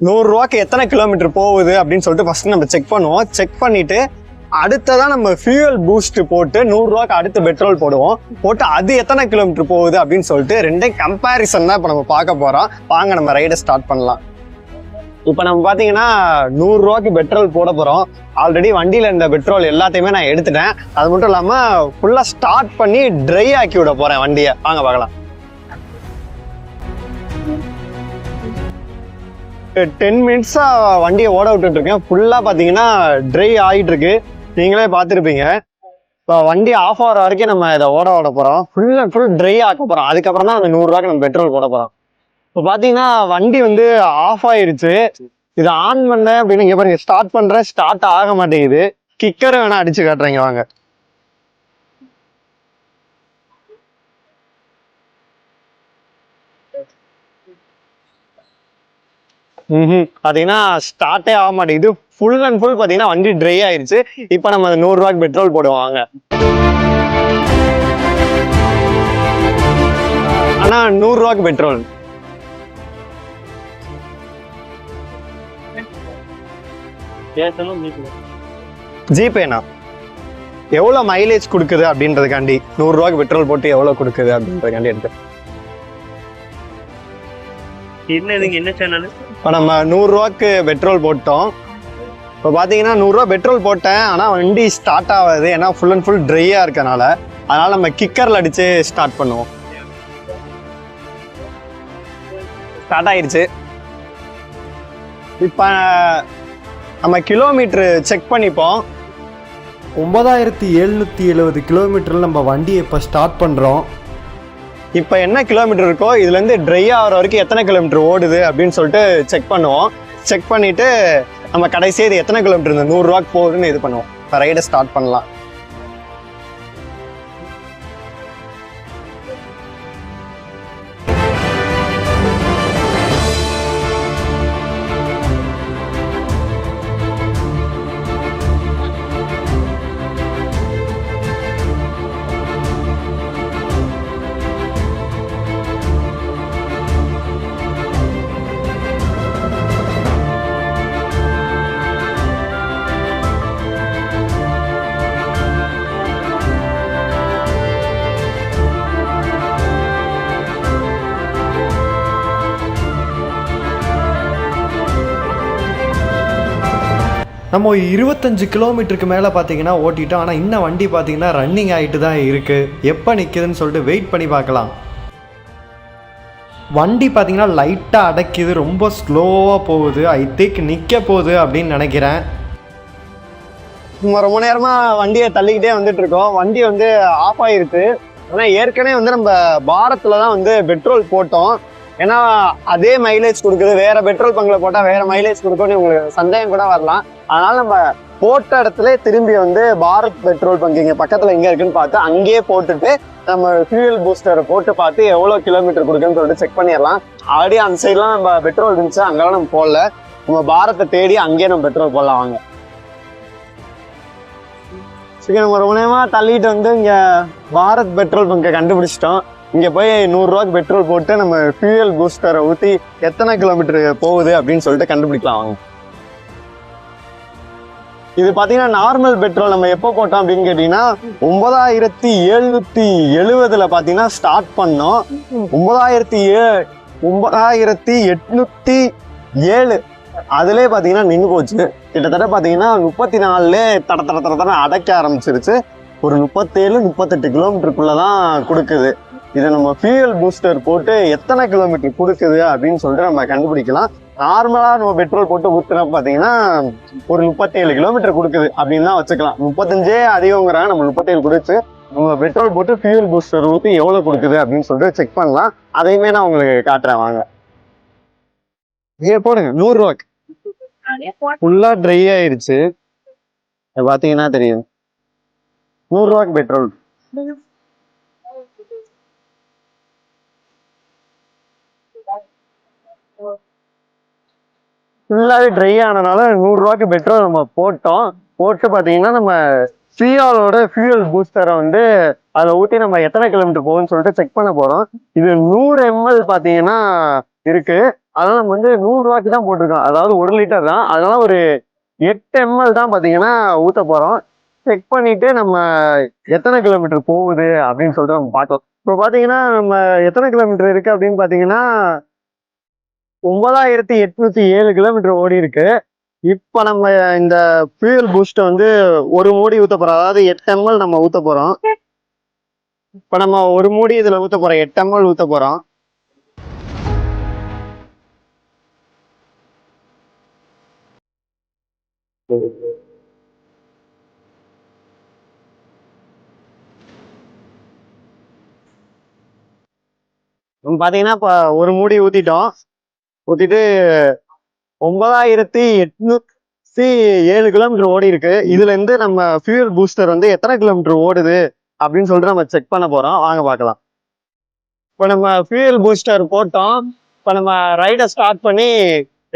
நூறுரூவாக்கு எத்தனை கிலோமீட்டர் போகுது அப்படின்னு சொல்லிட்டு ஃபஸ்ட்டு நம்ம செக் பண்ணுவோம். செக் பண்ணிவிட்டு அடுத்ததான் நம்ம ஃபியூயல் பூஸ்ட் போட்டு நூறுரூவாக்கு அடுத்து பெட்ரோல் போடுவோம். போட்டு அது எத்தனை கிலோமீட்டர் போகுது அப்படின்னு சொல்லிட்டு ரெண்டையும் கம்பேரிசன் தான் இப்போ நம்ம பார்க்க போகிறோம் வாங்க நம்ம ரைடை ஸ்டார்ட் பண்ணலாம். இப்போ நம்ம பார்த்தீங்கன்னா நூறுரூவாக்கு பெட்ரோல் போட போகிறோம் ஆல்ரெடி வண்டியில் இருந்த பெட்ரோல் எல்லாத்தையுமே நான் எடுத்துட்டேன். அது மட்டும் இல்லாமல் ஃபுல்லாக ஸ்டார்ட் பண்ணி ட்ரை ஆக்கி விட போகிறேன் வண்டியை. வாங்க பார்க்கலாம். டென் மினிட்ஸாக வண்டியை ஓட விட்டுட்டு இருக்கேன் ஃபுல்லாக பார்த்தீங்கன்னா ட்ரை ஆகிட்டு இருக்கு நீங்களே பார்த்துருப்பீங்க இப்போ வண்டி ஆஃப் ஆகிற வரைக்கும் நம்ம இதை ஓட ஓட போகிறோம் ஃபுல் அண்ட் ஃபுல் ட்ரை ஆக்க போகிறோம் அதுக்கப்புறம் தான் அந்த நூறுரூவாக்கு நம்ம பெட்ரோல் போட போகிறோம் இப்போ பார்த்தீங்கன்னா வண்டி வந்து ஆஃப் ஆயிருச்சு. இதை ஆன் பண்ணேன் அப்படின்னு இங்கே பாருங்க. ஸ்டார்ட் பண்ணுறேன் ஸ்டார்ட் ஆக மாட்டேங்குது. கிக்கரை வேணால் அடித்து காட்டுறீங்க வாங்க. பார்த்தீங்கன்னா ஸ்டார்ட்டே ஆக மாட்டேங்குது ஃபுல் அண்ட் ஃபுல் பார்த்தீங்கன்னா வண்டி ட்ரை ஆயிருச்சு. இப்போ நம்ம அந்த நூறுரூவாய்க்கு பெட்ரோல் போடுவாங்க. ஆனால் நூறுரூவாக்கு பெட்ரோல் ஜிபேண்ணா எவ்வளோ மைலேஜ் கொடுக்குது அப்படின்றதுக்காண்டி நூறுரூவாக்கு பெட்ரோல் போட்டு எவ்வளோ கொடுக்குது அப்படின்றதுக்காண்டி எடுத்து. என்ன இதுங்க என்ன சேனல் இப்போ நம்ம நூறுரூவாக்கு பெட்ரோல் போட்டோம். இப்போ பார்த்தீங்கன்னா நூறுரூவா பெட்ரோல் போட்டேன் ஆனால் வண்டி ஸ்டார்ட் ஆகாது. ஏன்னா ஃபுல் அண்ட் ஃபுல் ட்ரையாக இருக்கனால. அதனால் நம்ம கிக்கரில் அடித்து ஸ்டார்ட் பண்ணுவோம். ஸ்டார்ட் ஆயிருச்சு. இப்போ நம்ம கிலோமீட்ரு செக் பண்ணிப்போம். ஒன்பதாயிரத்தி எழுநூற்றி எழுபது கிலோமீட்டரில் நம்ம வண்டியை இப்போ ஸ்டார்ட் பண்ணுறோம் இப்போ என்ன கிலோமீட்டர் இருக்கோ இதுலேருந்து ட்ரை ஆகிற வரைக்கும் எத்தனை கிலோமீட்டர் ஓடுது அப்படின்னு சொல்லிட்டு செக் பண்ணுவோம். செக் பண்ணிவிட்டு நம்ம கடைசியாக இது எத்தனை கிலோமீட்டர் இந்த நூறுரூவாக்கு போகுதுன்னு இது பண்ணுவோம். இப்போ ரைடை ஸ்டார்ட் பண்ணலாம். நம்ம ஒரு இருபத்தஞ்சு கிலோமீட்டருக்கு மேலே பார்த்தீங்கன்னா ஓட்டிட்டோம். ஆனால் இன்னும் வண்டி பார்த்தீங்கன்னா ரன்னிங் ஆகிட்டு தான் இருக்குது எப்போ நிற்குதுன்னு சொல்லிட்டு வெயிட் பண்ணி பார்க்கலாம். வண்டி பார்த்தீங்கன்னா லைட்டாக அடைக்குது. ரொம்ப ஸ்லோவாக போகுது. ஐ திங்க் நிற்க போகுது அப்படின்னு நினைக்கிறேன். ரொம்ப நேரமா வண்டியை தள்ளிக்கிட்டே வந்துட்டு இருக்கோம். வண்டி வந்து ஆஃப் ஆயிருச்சு ஆனால் ஏற்கனவே வந்து நம்ம பாரத்தில் தான் வந்து பெட்ரோல் போட்டோம். ஏன்னா அதே மைலேஜ் கொடுக்குது. வேற பெட்ரோல் பங்கில் போட்டால் வேற மைலேஜ் கொடுக்கும்னு உங்களுக்கு சந்தேகம் கூட வரலாம். அதனால நம்ம போட்ட இடத்துல திரும்பி வந்து பாரத் பெட்ரோல் பங்க் இங்கே பக்கத்தில் எங்கே இருக்குன்னு பார்த்து அங்கேயே போட்டுட்டு நம்ம ஃபியூயல் பூஸ்டரை போட்டு பார்த்து எவ்வளோ கிலோமீட்டர் கொடுக்குன்னு சொல்லிட்டு செக் பண்ணிடலாம். ஆல்ரெடி அந்த சைட்லாம் நம்ம பெட்ரோல் இருந்துச்சு அங்கெல்லாம் நம்ம போடல. நம்ம பாரத்தை தேடி அங்கேயே நம்ம பெட்ரோல் போடலாம் வாங்க. சரி நம்ம ரொம்ப நேரமாக தள்ளிட்டு வந்து இங்கே பாரத் பெட்ரோல் பங்கை கண்டுபிடிச்சிட்டோம். இங்க போய் நூறுரூவாக்கு பெட்ரோல் போட்டு நம்ம ஃபியூயல் பூஸ்டரை ஊற்றி எத்தனை கிலோமீட்டர் போகுது அப்படின்னு சொல்லிட்டு கண்டுபிடிக்கலாம் வாங்க. இது பார்த்தீங்கன்னா நார்மல் பெட்ரோல் நம்ம எப்போ போட்டோம் அப்படின்னு கேட்டிங்கன்னா ஒன்பதாயிரத்தி எழுநூற்றி எழுபதில் பார்த்தீங்கன்னா ஸ்டார்ட் பண்ணோம். ஒன்பதாயிரத்தி ஏ ஒன்பதாயிரத்தி எட்நூற்றி ஏழு. அதுலேயே பார்த்தீங்கன்னா நின்று போச்சு. கிட்டத்தட்ட பார்த்தீங்கன்னா முப்பத்தி நாலுலே தட தட தட தட அடைக்க ஆரம்பிச்சிருச்சு. ஒரு முப்பத்தேழு முப்பத்தெட்டு கிலோமீட்டருக்குள்ளே தான் கொடுக்குது. இதை நம்ம ஃபியூயல் பூஸ்டர் போட்டு எத்தனை கிலோமீட்டர் கொடுக்குது அப்படின்னு சொல்லிட்டு நம்ம கண்டுபிடிக்கலாம். நார்மலாக நம்ம பெட்ரோல் போட்டு ஊற்றுனா பார்த்தீங்கன்னா ஒரு முப்பத்தேழு கிலோமீட்டர் கொடுக்குது அப்படின்னு தான் வச்சுக்கலாம். முப்பத்தஞ்சே அதிகங்கிறாங்க நம்ம முப்பத்தேழு கொடுத்து நம்ம பெட்ரோல் போட்டு ஃபியூயல் பூஸ்டர் ஊற்றி எவ்வளோ கொடுக்குது அப்படின்னு சொல்லிட்டு செக் பண்ணலாம். அதையுமே நான் உங்களுக்கு காட்டுறேன் வாங்க. ஏ போடுங்க. நூறுரூவாக்கு ஃபுல்லாக ட்ரை ஆயிருச்சு. இது பார்த்தீங்கன்னா தெரியும். நூறுரூவாக்கு பெட்ரோல் ஃபுல்லாகவே ட்ரை ஆனனால நூறுரூவாக்கு பெட்ரோல் நம்ம போட்டோம். போட்டு பார்த்தீங்கன்னா நம்ம சிஆரோட ஃபியூயல் பூஸ்டரை வந்து அதில் ஊற்றி நம்ம எத்தனை கிலோமீட்டர் போகும்னு சொல்லிட்டு செக் பண்ண போகிறோம் இது நூறு எம்எல் பார்த்தீங்கன்னா இருக்கு. அதெல்லாம் நம்ம வந்து நூறுரூவாக்கு தான் போட்டிருக்கோம். அதாவது ஒரு லிட்டர் தான். அதெல்லாம் ஒரு எட்டு எம்எல் தான் பார்த்தீங்கன்னா ஊற்ற போகிறோம் செக் பண்ணிட்டு நம்ம எத்தனை கிலோமீட்டர் போகுது அப்படின்னு சொல்லிட்டு நம்ம பார்த்தோம். இப்போ பார்த்தீங்கன்னா நம்ம எத்தனை கிலோமீட்டர் இருக்குது அப்படின்னு பார்த்தீங்கன்னா ஒன்பதாயிரத்தி எட்நூத்தி ஏழு கிலோமீட்டர் ஓடி இருக்கு. இப்போ நம்ம இந்த ஃபியூயல் பூஸ்ட் வந்து ஒரு மூடி ஊற்ற போறோம். அதாவது எட்டு எம்எல் நம்ம ஊற்ற போறோம். இப்போ நம்ம ஒரு மூடி இதில் ஊற்ற போறோம். எட்டு எம்எல் ஊற்ற போறோம். பாத்தீங்கன்னா பார்த்தீங்கன்னா இப்போ ஒரு மூடி ஊற்றிட்டோம் ஊற்றிட்டு ஒன்பதாயிரத்தி எட்நூத்தி ஏழு கிலோமீட்டர் ஓடி இருக்கு. இதுல இருந்து நம்ம ஃபியூயல் பூஸ்டர் வந்து எத்தனை கிலோமீட்டர் ஓடுது அப்படின்னு சொல்லிட்டு நம்ம செக் பண்ண போறோம். வாங்க பார்க்கலாம். இப்போ நம்ம ஃபியூயல் பூஸ்டர் போட்டோம். இப்போ நம்ம ரைடை ஸ்டார்ட் பண்ணி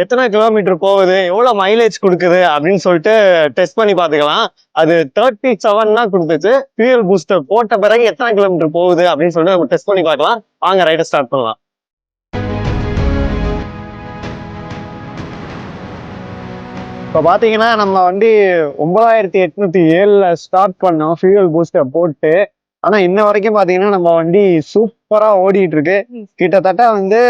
எத்தனை கிலோமீட்டர் போகுது எவ்வளோ மைலேஜ் கொடுக்குது அப்படின்னு சொல்லிட்டு டெஸ்ட் பண்ணி பார்த்துக்கலாம். அது தேர்ட்டி செவன் தான் கொடுத்துச்சு. ஃபியூயல் பூஸ்டர் போட்ட பிறகு எத்தனை கிலோமீட்டர் போகுது அப்படின்னு சொல்லிட்டு நம்ம டெஸ்ட் பண்ணி பார்க்கலாம். வாங்க ரைடை ஸ்டார்ட் பண்ணலாம். இப்போ பார்த்தீங்கன்னா நம்ம வண்டி ஒன்பதாயிரத்தி எட்நூத்தி ஏழில் ஸ்டார்ட் பண்ணோம். ஃபியூயல் பூஸ்டர் போட்டு. ஆனால் இன்ன வரைக்கும் பார்த்தீங்கன்னா நம்ம வண்டி சூப்பராக ஓடிட்டு இருக்கு. கிட்டத்தட்ட வந்து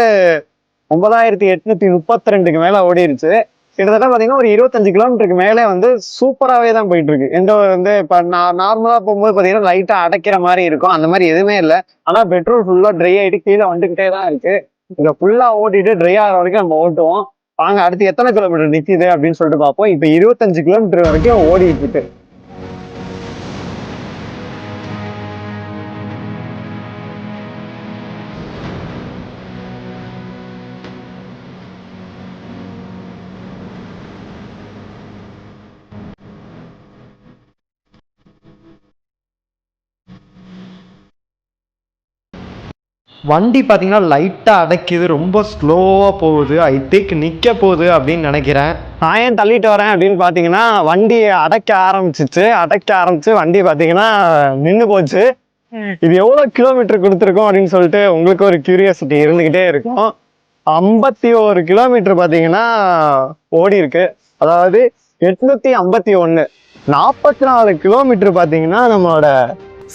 ஒன்பதாயிரத்தி எட்நூத்தி முப்பத்தி ரெண்டுக்கு மேலே ஓடிருச்சு. கிட்டத்தட்ட பார்த்தீங்கன்னா ஒரு இருபத்தஞ்சு கிலோமீட்டருக்கு மேலே வந்து சூப்பராகவே தான் போயிட்டு இருக்கு. எந்த வந்து இப்போ நான் நார்மலாக போகும்போது பார்த்தீங்கன்னா லைட்டாக அடைக்கிற மாதிரி இருக்கும். அந்த மாதிரி எதுவுமே இல்லை. ஆனால் பெட்ரோல் ஃபுல்லாக ட்ரை ஆகிட்டு கீழே வந்துக்கிட்டே தான் இருக்கு. இங்கே ஃபுல்லாக ஓட்டிட்டு ட்ரை ஆகிற வரைக்கும் நம்ம ஓட்டுவோம். வாங்க அடுத்து எத்தனை கிலோமீட்டர் நிக்குது அப்படின்னு சொல்லிட்டு பார்ப்போம். இப்போ இருபத்தஞ்சு கிலோமீட்டர் வரைக்கும் ஓடிட்டு இருக்கு. வண்டி பார்த்தீங்கன்னா லைட்டாக அடைக்குது ரொம்ப ஸ்லோவாக போகுது. ஐ திங்க் நிற்க போகுது அப்படின்னு நினைக்கிறேன். நான் ஏன் தள்ளிட்டு வரேன் அப்படின்னு பார்த்தீங்கன்னா வண்டியை அடைக்க ஆரம்பிச்சிச்சு. அடைக்க ஆரம்பிச்சு வண்டி பார்த்தீங்கன்னா நின்று போச்சு. இது எவ்வளோ கிலோமீட்டர் கொடுத்துருக்கோம் அப்படின்னு சொல்லிட்டு உங்களுக்கு ஒரு கியூரியாசிட்டி இருந்துக்கிட்டே இருக்கும். ஐம்பத்தி ஒரு கிலோமீட்டர் பார்த்தீங்கன்னா ஓடி இருக்கு. அதாவது எட்நூத்தி ஐம்பத்தி ஒன்று நாற்பத்தி நாலு கிலோமீட்டர் பார்த்தீங்கன்னா நம்மளோட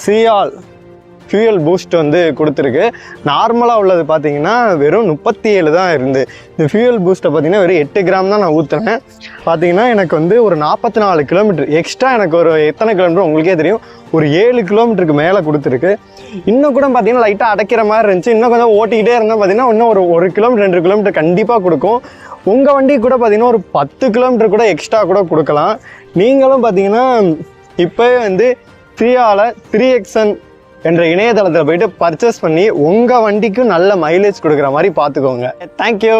சியால் ஃபியூயல் பூஸ்ட் வந்து கொடுத்துருக்கு. நார்மலாக உள்ளது பார்த்தீங்கன்னா வெறும் முப்பத்தி ஏழு தான் இருந்து. இந்த ஃபியூயல் பூஸ்ட்டை பார்த்தீங்கன்னா வெறும் எட்டு கிராம் தான் நான் ஊற்றுனேன் பார்த்தீங்கன்னா எனக்கு வந்து ஒரு நாற்பத்தி நாலு கிலோமீட்டர். எக்ஸ்ட்ரா எனக்கு ஒரு எத்தனை கிலோமீட்டர் உங்களுக்கே தெரியும். ஒரு ஏழு கிலோமீட்டருக்கு மேலே கொடுத்துருக்கு. இன்னும் கூட பார்த்தீங்கன்னா லைட்டாக அடைக்கிற மாதிரி இருந்துச்சு. இன்னும் கொஞ்சம் ஓட்டிக்கிட்டே இருந்தால் பார்த்தீங்கன்னா இன்னும் ஒரு ஒரு கிலோமீட்டர் ரெண்டு கிலோமீட்டர் கண்டிப்பாக கொடுக்கும். உங்கள் வண்டி கூட பார்த்தீங்கன்னா ஒரு பத்து கிலோமீட்டர் கூட எக்ஸ்ட்ரா கூட கொடுக்கலாம். நீங்களும் பார்த்தீங்கன்னா இப்போவே வந்து த்ரீயாவில் த்ரீ எக்ஸன் என்ற இணையதளத்தில் போயிட்டு பர்ச்சேஸ் பண்ணி உங்கள் வண்டிக்கும் நல்ல மைலேஜ் கொடுக்குற மாதிரி பார்த்துக்கோங்க. தேங்க்யூ